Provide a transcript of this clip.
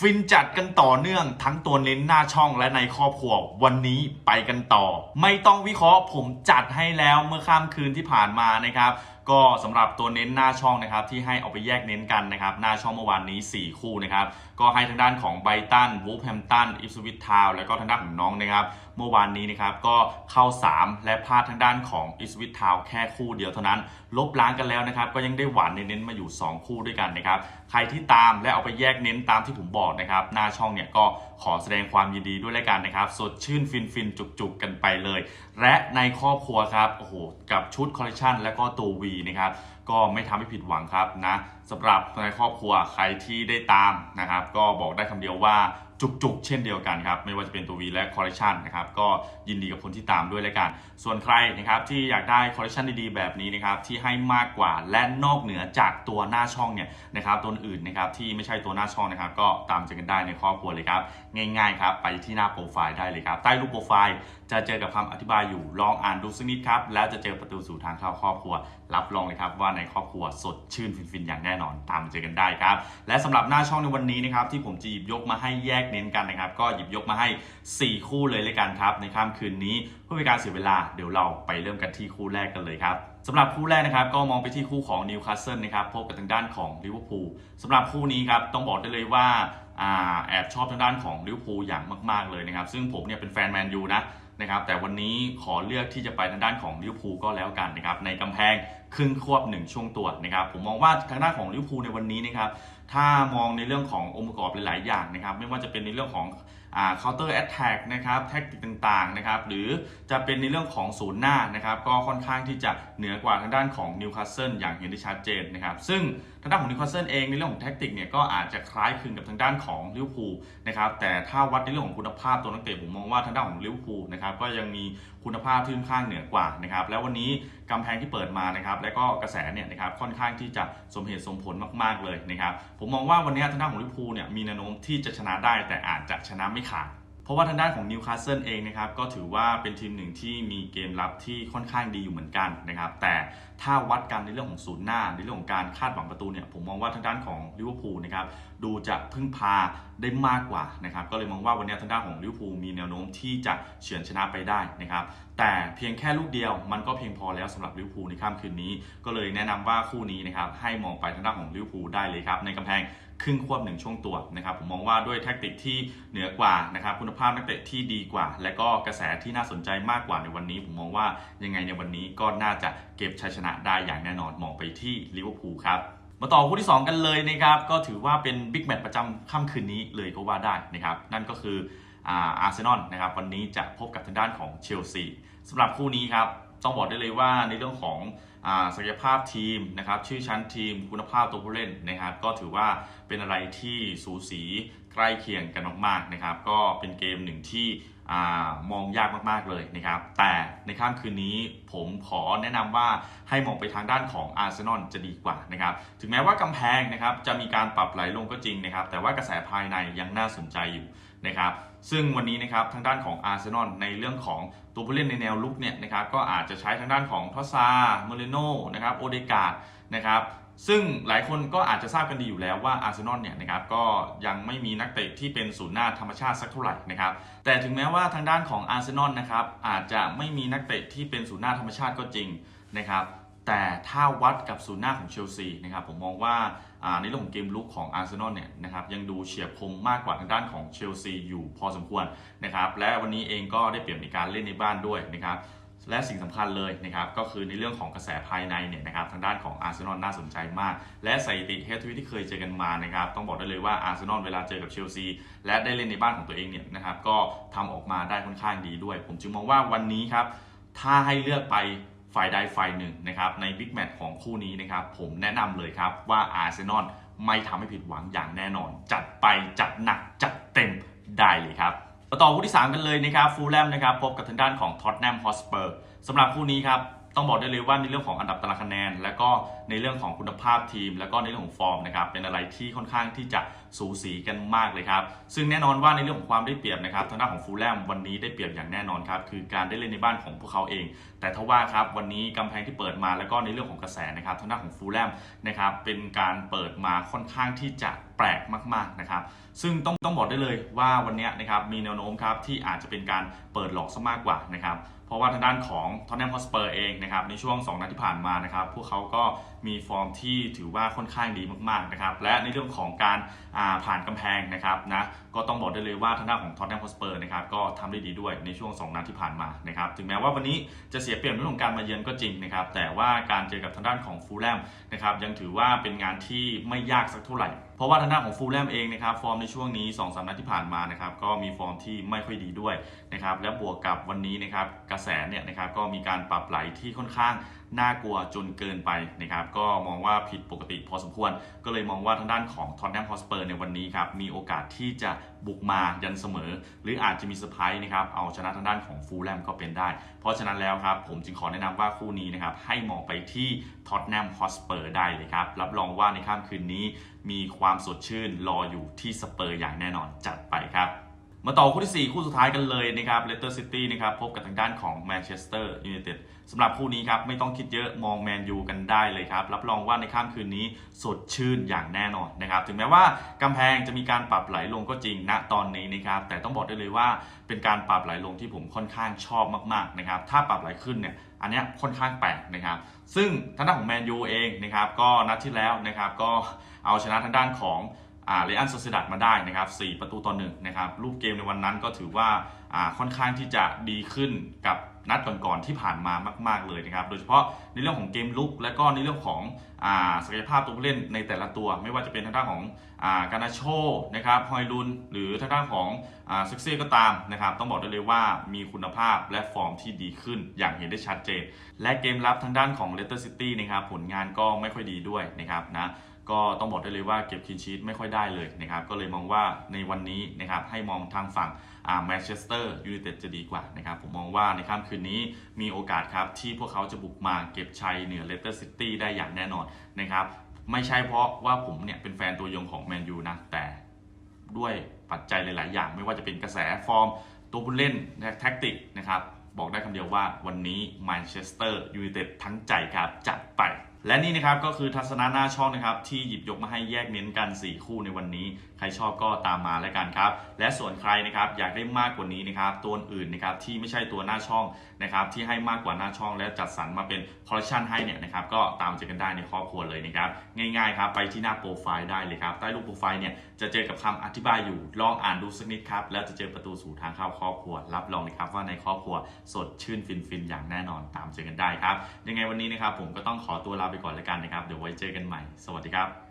ฟินจัดกันต่อเนื่องทั้งตัวเน้นหน้าช่องและในครอบครัววันนี้ไปกันต่อ ไม่ต้องวิเคราะห์ผมจัดให้แล้วเมื่อค่ำคืนที่ผ่านมานะครับ ก็สำหรับตัวเน้นหน้าช่องนะครับที่ให้เอาไปแยกเน้นกันนะครับหน้าช่องเมื่อวานนี้ 4 คู่นะครับก็ให้ทางด้านของไบตันวูฟแฮมตันอิฟสวิตทาวแล้วก็ทางด้านของน้องนะครับเมื่อวานนี้นะครับก็เข้า 3 และพลาดทางด้านของอิฟสวิตทาวแค่คู่เดียวเท่านั้น ลบล้างกันแล้วนะครับก็ยังได้หวานเน้นๆมาอยู่ 2 คู่ด้วยกันนะครับใครที่ตามและเอาไปแยกเน้นตามที่ผมบอกนะครับหน้าช่องเนี่ยก็ขอแสดงความยินดีด้วยแล้วกันนะครับสดชื่นฟินฟินจุกๆกันไปเลย และในครอบครัวครับโอ้โหกับชุดคอลเลคชันและก็ตัววีนะครับ ก็ไม่ทำให้ผิดหวังครับนะสำหรับในครอบครัวใครที่ได้ตามนะครับ ก็บอกได้คำเดียวว่าจุกๆ เช่นเดียวกันครับ ไม่ว่าจะเป็นตัววีและคอลเลคชันนะครับ ก็ยินดีกับคนที่ตามด้วยแล้วกัน ส่วนใครนะครับที่อยากได้คอลเลคชันดีๆ แบบนี้นะครับ ที่ให้มากกว่าและนอกเหนือจากตัวหน้าช่องเนี่ยนะครับ ตัวอื่นนะครับที่ไม่ใช่ตัวหน้าช่องนะครับ ก็ตามเจอกันได้ในครอบครัวเลยครับ ง่ายๆครับ ไปที่หน้าโปรไฟล์ได้เลยครับ ใต้รูปโปรไฟล์จะเจอกับคำอธิบายอยู่ ลองอ่านดูสักนิดครับ แล้วจะเจอประตูสู่ทางเข้าครอบครัว รับรองเลยครับว่าในครอบครัวสดชื่นฟินๆอย่างแน่นอนตามมาเจอกันได้ครับ และสำหรับหน้าช่องในวันนี้นะครับที่ผมจะหยิบยกมาให้แยกเน้นกันนะครับ ก็หยิบยกมาให้ 4 คู่เลยเลยกันครับในค่ำคืนนี้เพื่อเป็นการเสียเวลาเดี๋ยวเราไปเริ่มกันที่คู่แรกกันเลยครับสำหรับคู่แรกนะครับก็มองไปที่คู่ของนิวคาสเซิลนะครับพบกับทางด้านของลิเวอร์พูลสำหรับคู่นี้ครับต้องบอกได้เลยว่าอ่าแอบชอบทางด้านของลิเวอร์พูลอย่างมาก ๆเลยนะครับซึ่งผมเนี่ยเป็นแฟนแมนยูนะ นะครับแต่วันนี้ขอเลือกที่จะไปทางด้านของลิเวอร์พูลก็แล้วกันนะครับในกำแพงครึ่งควบหนึ่งช่วงตัวนะครับผมมองว่าทางด้านของลิเวอร์พูลในวันนี้นะครับ ถ้ามองในเรื่องขององค์ประกอบหลาย ๆ อย่างนะครับ ไม่ว่าจะเป็นในเรื่องของอ่า counter attack นะครับแท็กติกต่าง ๆ นะครับ หรือจะเป็นในเรื่องของศูนย์หน้านะครับ ก็ค่อนข้างที่จะเหนือกว่าทางด้านของนิวคาสเซิลอย่างเห็นได้ชัดเจนนะครับ ซึ่งทางด้านของนิวคาสเซิลเองในเรื่องของแท็กติกเนี่ยก็อาจจะคล้ายคลึงกับทางด้านของลิเวอร์พูลนะครับ แต่ถ้าวัดในเรื่องของคุณภาพตัวนักเตะผมมองว่าทางด้านของลิเวอร์พูลนะครับก็ยังมีคุณภาพที่ค่อนข้างเหนือกว่านะครับ แล้ววันนี้ กำแพงที่เปิดมานะครับและก็กระแสเนี่ยนะครับค่อนข้างที่จะสมเหตุสมผลมากๆเลยนะครับผมมองว่าวันนี้ทางด้านของลิเวอร์พูลเนี่ยมีแนวโน้มที่จะชนะได้แต่อาจจะชนะไม่ขาด เพราะว่าทางด้านของนิวคาสเซิลเองนะครับก็ถือว่าเป็นทีมหนึ่งที่มีเกมรับที่ค่อนข้างดีอยู่เหมือนกันนะครับแต่ถ้าวัดกันในเรื่องของศูนย์หน้า ในเรื่องของการคาดหวังประตูเนี่ยผมมองว่าทางด้านของลิเวอร์พูลนะครับดูจะพึ่งพาได้มากกว่านะครับก็เลยมองว่าวันนี้ทางด้านของลิเวอร์พูลมีแนวโน้มที่จะเฉือนชนะไปได้นะครับแต่เพียงแค่ลูกเดียวมันก็เพียงพอแล้วสำหรับลิเวอร์พูลในค่ำคืนนี้ ก็เลยแนะนำว่าคู่นี้นะครับให้มองไปทางด้านของลิเวอร์พูลได้เลยครับในกำแพง ครึ่งควบหนึ่งช่วงตัวนะครับผมมองว่าด้วยแท็กติกที่เหนือกว่านะครับคุณภาพนักเตะที่ดีกว่า และก็กระแสที่น่าสนใจมากกว่าในวันนี้ ผมมองว่ายังไงในวันนี้ก็น่าจะเก็บชัยชนะได้อย่างแน่นอนมองไปที่ลิเวอร์พูลครับมาต่อคู่ที่ 2 กันเลยนะครับก็ถือว่าเป็นบิ๊กแมตช์ประจำค่ำคืนนี้เลยก็ว่าได้นะครับนั่นก็คืออาร์เซนอลนะครับวันนี้จะพบกับทางด้านของเชลซีสำหรับคู่นี้ครับต้องบอกได้เลยว่าในเรื่องของ ศักยภาพทีมนะครับชื่อชั้นทีมคุณภาพตัวผู้เล่นนะครับ ก็ถือว่าเป็นอะไรที่สูสีใกล้เคียงกันมากๆนะครับ ก็เป็นเกมหนึ่งที่อามองยากมากๆเลยนะครับ แต่ในค่ำคืนนี้ผมขอแนะนำว่าให้มองไปทางด้านของอาร์เซนอลจะดีกว่านะครับ ถึงแม้ว่ากำแพงนะครับจะมีการปรับไหลลงก็จริงนะครับ แต่ว่ากระแสภายในยังน่าสนใจอยู่นะครับ ซึ่งวันนี้นะครับทางด้านของอาร์เซนอลในเรื่องของตัวผู้เล่นในแนวลุกเนี่ยนะครับ ก็อาจจะใช้ทางด้านของทอซาเมเรโนนะครับโอเดกาดนะครับซึ่งหลายคนก็อาจจะทราบกันดีอยู่แล้วว่าอาร์เซนอลเนี่ยนะครับก็ยังไม่มีนักเตะที่เป็นศูนย์หน้าธรรมชาติสักเท่าไหร่นะครับแต่ถึงแม้ว่าทางด้านของอาร์เซนอลนะครับอาจจะไม่มีนักเตะที่เป็นศูนย์หน้าธรรมชาติก็จริงนะครับแต่ถ้าวัดกับศูนย์หน้าของเชลซีนะครับผมมองว่าอ่าในเรื่องของเกมลุกของอาร์เซนอลเนี่ยนะครับยังดูเฉียบคมมากกว่าทางด้านของเชลซีอยู่พอสมควรนะครับและวันนี้เองก็ได้เปรียบในการเล่นในบ้านด้วยนะครับ และสิ่งสำคัญเลยนะครับก็คือในเรื่องของกระแสภายในเนี่ยนะครับทางด้านของอาร์เซนอลน่าสนใจมาก และสถิติเฮดทวิที่เคยเจอกันมานะครับต้องบอกได้เลยว่าอาร์เซนอลเวลาเจอกับเชลซีและได้เล่นในบ้านของตัวเองเนี่ยนะครับก็ทำออกมาได้ค่อนข้างดีด้วย ผมจึงมองว่าวันนี้ครับถ้าให้เลือกไปฝ่ายใดฝ่ายหนึ่งนะครับในบิ๊กแมตช์ของคู่นี้นะครับผมแนะนำเลยครับว่าอาร์เซนอลไม่ทำให้ผิดหวังอย่างแน่นอน จัดไปจัดหนักจัดเต็มได้เลยครับ มาต่อคู่ที่ 3 กันเลยนะครับฟูลแลมนะครับพบกับทางด้านของท็อตแนมฮอสเปอร์สำหรับคู่นี้ครับต้องบอกได้เลยว่าในเรื่องของอันดับตารางคะแนน และก็ในเรื่องของคุณภาพทีม แล้วก็ในเรื่องของฟอร์มนะครับเป็นอะไรที่ค่อนข้างที่จะสูสีกันมากเลยครับ ซึ่งแน่นอนว่าในเรื่องของความได้เปรียบนะครับทางด้านของฟูลแลมวันนี้ได้เปรียบอย่างแน่นอนครับคือการได้เล่นในบ้านของพวกเขาเอง แต่ทว่าครับวันนี้กำแพงที่เปิดมาแล้วก็ในเรื่องของกระแสนะครับทางด้านของฟูลแลมนะครับเป็นการเปิดมาค่อนข้างที่จะแปลกมากๆนะครับ ซึ่งต้องต้องบอกได้เลยว่าวันนี้นะครับมีแนวโน้มครับที่อาจจะเป็นการเปิดหลอกซะมากกว่านะครับเพราะว่าทางด้านของทอนแนมฮอสเปอร์เองนะครับในช่วง 2 นัดที่ผ่านมานะครับพวกเขาก็มีฟอร์มที่ถือว่าค่อนข้างดีมากๆนะครับและในเรื่องของการาผ่านกำแพงนะครับนะก็ต้องบอกได้เลยว่าทางด้านของทอนแนมฮอสเปอร์นะครับก็ทำได้ดีด้วยในช่วง 2 นัดที่ผ่านมานะครับถึงแม้ว่าวันนี้จะเสียเปรียบในเรื่องของการมาเยือนก็จริงนะครับแต่ว่าการเจอกับทางด้านของฟูลแลมนะครับยังถือว่าเป็นงานที่ไม่ยากสักเท่าไหร่เพราะว่าทางด้านของฟูลแลมเองนะครับฟอร์มในช่วงนี้2อสนัดที่ผ่านมานะครับก็มีฟอร์มที่ไม่ค่อยดีด้วยนะครับและบวกกับวันนี้นะครับกระแสเนี่ยนะครับก็มีการปรับไหลที่ค่อนข้าง น่ากลัวจนเกินไปนะครับก็มองว่าผิดปกติพอสมควร ก็เลยมองว่าทางด้านของทอนแนมฮอสเปอร์ในวันนี้ครับมีโอกาสที่จะบุกมายันเสมอ หรืออาจจะมีเซอร์ไพรส์นะครับเอาชนะทางด้านของฟูลแลมก็เป็นได้ เพราะฉะนั้นแล้วครับผมจึงขอแนะนำว่าคู่นี้นะครับให้มองไปที่ท็อตแนมฮอสเปอร์ได้เลยครับรับรองว่าในค่ำคืนนี้มีความสดชื่นรออยู่ที่สเปอร์อย่างแน่นอนจัดไปครับ มาต่อคู่ที่ 4 คู่สุดท้ายกันเลยนะครับเลสเตอร์ซิตี้นะครับพบกับทางด้านของแมนเชสเตอร์ยูไนเต็ดสำหรับคู่นี้ครับไม่ต้องคิดเยอะมองแมนยูกันได้เลยครับ รับรองว่าในค่ำคืนนี้สดชื่นอย่างแน่นอนนะครับ ถึงแม้ว่ากำแพงจะมีการปรับไหลลงก็จริงณตอนนี้นะครับ แต่ต้องบอกได้เลยว่าเป็นการปรับไหลลงที่ผมค่อนข้างชอบมากๆนะครับถ้าปรับไหลขึ้นเนี่ยอันนี้ค่อนข้างแปลกนะครับ ซึ่งทางด้านของแมนยูเองนะครับก็นัดที่แล้วนะครับก็เอาชนะทางด้านของ เรอันโซเซดัดมาได้นะครับ4ประตูต่อหนึ่งนะครับรูปเกมในวันนั้นก็ถือว่าอ่าค่อนข้างที่จะดีขึ้นกับนัดก่อนๆที่ผ่านมามาก ๆเลยนะครับ โดยเฉพาะในเรื่องของเกมลุก และก็ในเรื่องของอ่าศักยภาพตัวผู้เล่นในแต่ละตัว ไม่ว่าจะเป็นทางด้านของอ่าการนาโชนะครับฮอยลุน หรือทางด้านของอ่าซิกซี่ก็ตามนะครับ ต้องบอกได้เลยว่ามีคุณภาพและฟอร์มที่ดีขึ้นอย่างเห็นได้ชัดเจน และเกมรับทางด้านของเลสเตอร์ซิตี้นะครับผลงานก็ไม่ค่อยดีด้วยนะครับนะ ก็ต้องบอกได้เลยว่าเก็บคินชีตไม่ค่อยได้เลยนะครับ ก็เลยมองว่าในวันนี้นะครับให้มองทางฝั่งแมนเชสเตอร์ยูไนเต็ดจะดีกว่านะครับผมมองว่าในค่ำคืนนี้มีโอกาสครับที่พวกเขาจะบุกมาเก็บชัยเหนือเลสเตอร์ซิตี้ได้อย่างแน่นอนนะครับไม่ใช่เพราะว่าผมเนี่ยเป็นแฟนตัวยงของแมนยูนะแต่ด้วยปัจจัยหลาย ๆ อย่าง ไม่ว่าจะเป็นกระแสฟอร์ม ตัวผู้เล่นและแท็กติกนะครับบอกได้คำเดียวว่าวันนี้แมนเชสเตอร์ยูไนเต็ดทั้งใจครับจัดไป และนี่นะครับก็คือทัศนะหน้าช่องนะครับที่หยิบยกมาให้แยกเน้นกัน 4 คู่ในวันนี้ ใครชอบก็ตามมาแล้วกันครับ และส่วนใครนะครับอยากได้มากกว่านี้นะครับตัวอื่นนะครับที่ไม่ใช่ตัวหน้าช่องนะครับที่ให้มากกว่าหน้าช่อง และจัดสรรมาเป็นคอลเลคชันให้เนี่ยนะครับก็ตามเจอกันได้ในครอบครัวเลยนะครับง่ายๆครับไปที่หน้าโปรไฟล์ได้เลยครับใต้รูปโปรไฟล์เนี่ยจะเจอกับคำอธิบายอยู่ลองอ่านดูสักนิดครับแล้วจะเจอประตูสู่ทางเข้าครอบครัว รับรองเลยครับว่าในครอบครัวสดชื่นฟินๆอย่างแน่นอนตามเจอกันได้ครับยังไงวันนี้นะครับผมก็ต้องขอตัวลาไปก่อนแล้วกันนะครับ เดี๋ยวไว้เจอกันใหม่ สวัสดีครับ